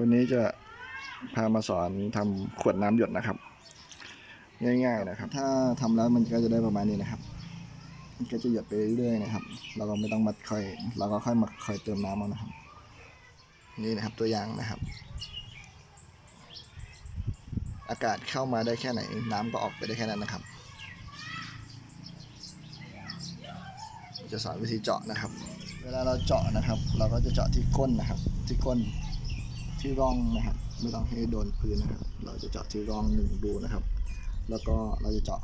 วันนี้จะพามาสอนทำขวดน้ำหยดนะครับ ง่ายๆนะครับ ถ้าทำแล้วมันก็จะได้ประมาณนี้นะครับ มันก็จะหยดไปเรื่อยๆนะครับ เราก็ไม่ต้องมาคอย เราก็ค่อยมาคอยเติมน้ำเอานะครับ นี่นะครับตัวอย่างนะครับ อากาศเข้ามาได้แค่ไหน น้ำก็ออกไปได้แค่นั้นนะครับ จะสอนวิธีเจาะนะครับ เวลาเราเจาะนะครับ เราก็จะเจาะที่ก้นนะครับ ที่ก้น ที่ร่องนะครับไม่ต้องให้โดนพื้นนะครับ เราจะเจาะที่ร่องหนึ่งรูนะครับ แล้วก็เราจะเจาะ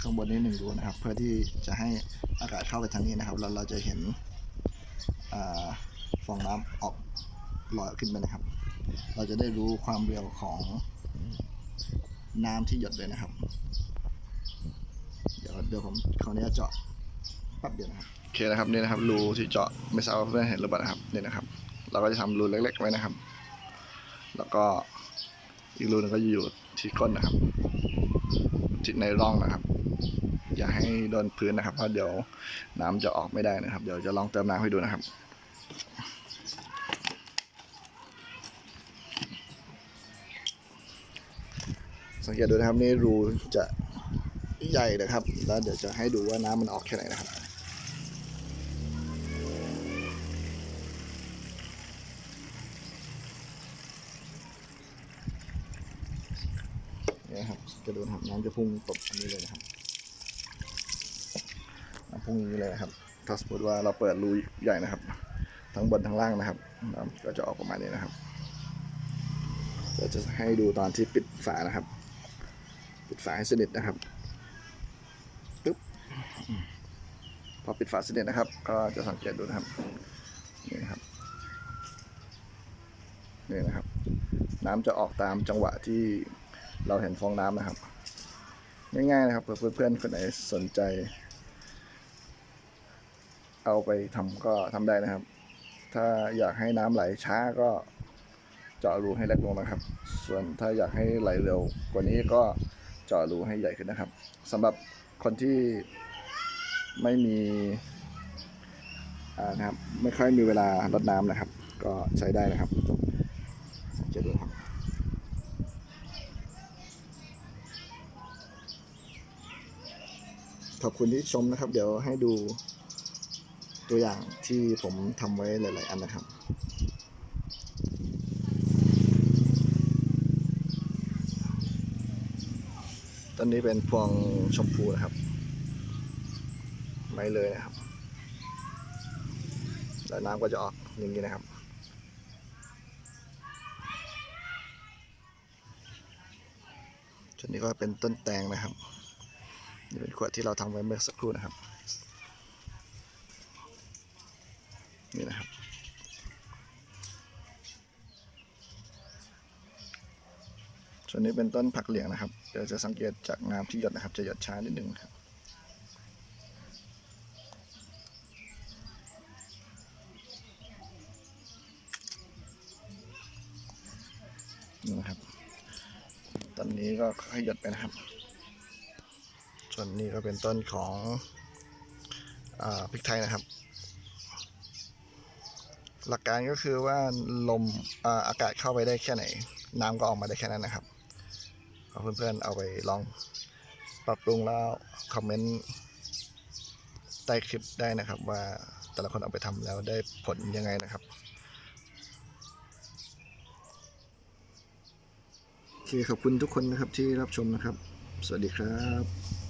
ข้างบนนี้หนึ่งรูนะครับ เพื่อที่จะให้อากาศเข้าไปทางนี้นะครับ แล้วเราจะเห็นอฟองน้ำออกลอยขึ้นไปนะครับ เราจะได้รู้ความเร็วของน้ำที่หยดเลยนะครับ เดี๋ยวเดี๋ยวผมขออนุญาตเจาะแป๊บเดียวนะครับโอเคนะครับนี่นะครับรูที่เจาะไม่ทราบว่าเพื่อนเห็นหรือเปล่านะครับนี่นะครับ เราก็จะทำรูเล็กๆไว้นะครับ แล้วก็อีกรูนึงก็อยู่ที่ก้นนะครับที่ในร่องนะครับ อย่าให้โดนพื้นนะครับ เพราะเดี๋ยวน้ำจะออกไม่ได้นะครับ เดี๋ยวจะลองเติมน้ำให้ดูนะครับสังเกตดูนะครับนี่รูจะใหญ่นะครับ แล้วเดี๋ยวจะให้ดูว่าน้ำมันออกแค่ไหนนะครับ นะครับ จะดูนะครับน้ำจะพุ่งตกอันนี้เลยนะครับน้ำพุ่งอย่างนี้เลยนะครับ ถ้าสมมติว่าเราเปิดรูใหญ่นะครับ ทั้งบนทั้งล่างนะครับน้ำก็จะออกประมาณนี้นะครับเดี๋ยวจะให้ดูตอนที่ปิดฝานะครับ ปิดฝาให้สนิทนะครับปึ๊บพอปิดฝาสนิทนะครับ ก็จะสังเกตดูนะครับนี่นะครับนี่นะครับ น้ำจะออกตามจังหวะที่ เราเห็นฟองน้ำนะครับ ง่ายๆนะครับเพื่อนเพื่อนๆคนไหนสนใจ เอาไปทำก็ทำได้นะครับ ถ้าอยากให้น้ำไหลช้าก็เจาะรูให้เล็กลงนะครับ ส่วนถ้าอยากให้ไหลเร็วกว่านี้ก็เจาะรูให้ใหญ่ขึ้นนะครับสำหรับคนที่ไม่มีนะครับไม่ค่อยมีเวลารดน้ำนะครับ ก็ใช้ได้นะครับสังเกตดูนะครับ ขอบคุณที่ชมนะครับ เดี๋ยวให้ดูตัวอย่างที่ผมทำไว้หลาย ๆ อันนะครับตอนนี้เป็นพวงชมพูนะครับ ไม่เลยนะครับ แล้วน้ำก็จะออกอย่างนี้นะครับส่วนนี้ก็เป็นต้นแตงนะครับ นี่เป็นขวดที่เราทำไว้เมื่อสักครู่นะครับ นี่นะครับ ส่วนนี้เป็นต้นผักเหลียงนะครับ เดี๋ยวจะสังเกตจากน้ำที่หยดนะครับ จะหยดช้านิดนึงครับนี่นะครับ ตอนนี้ก็ค่อยหยดไปนะครับ นนี้ก็เป็นต้นของอพริกไทยนะครับ หลักการก็คือว่าลมอาอากาศเข้าไปได้แค่ไหน น้ำก็ออกมาได้แค่นั้นนะครับเอาเพื่อนๆเอาไปลองปรับปรุงแล้วคอมเมนต์ใต้คลิปได้นะครับ ว่าแต่ละคนเอาไปทำแล้วได้ผลยังไงนะครับ โอเคขอบคุณทุกคนนะครับที่รับชมนะครับ สวัสดีครับ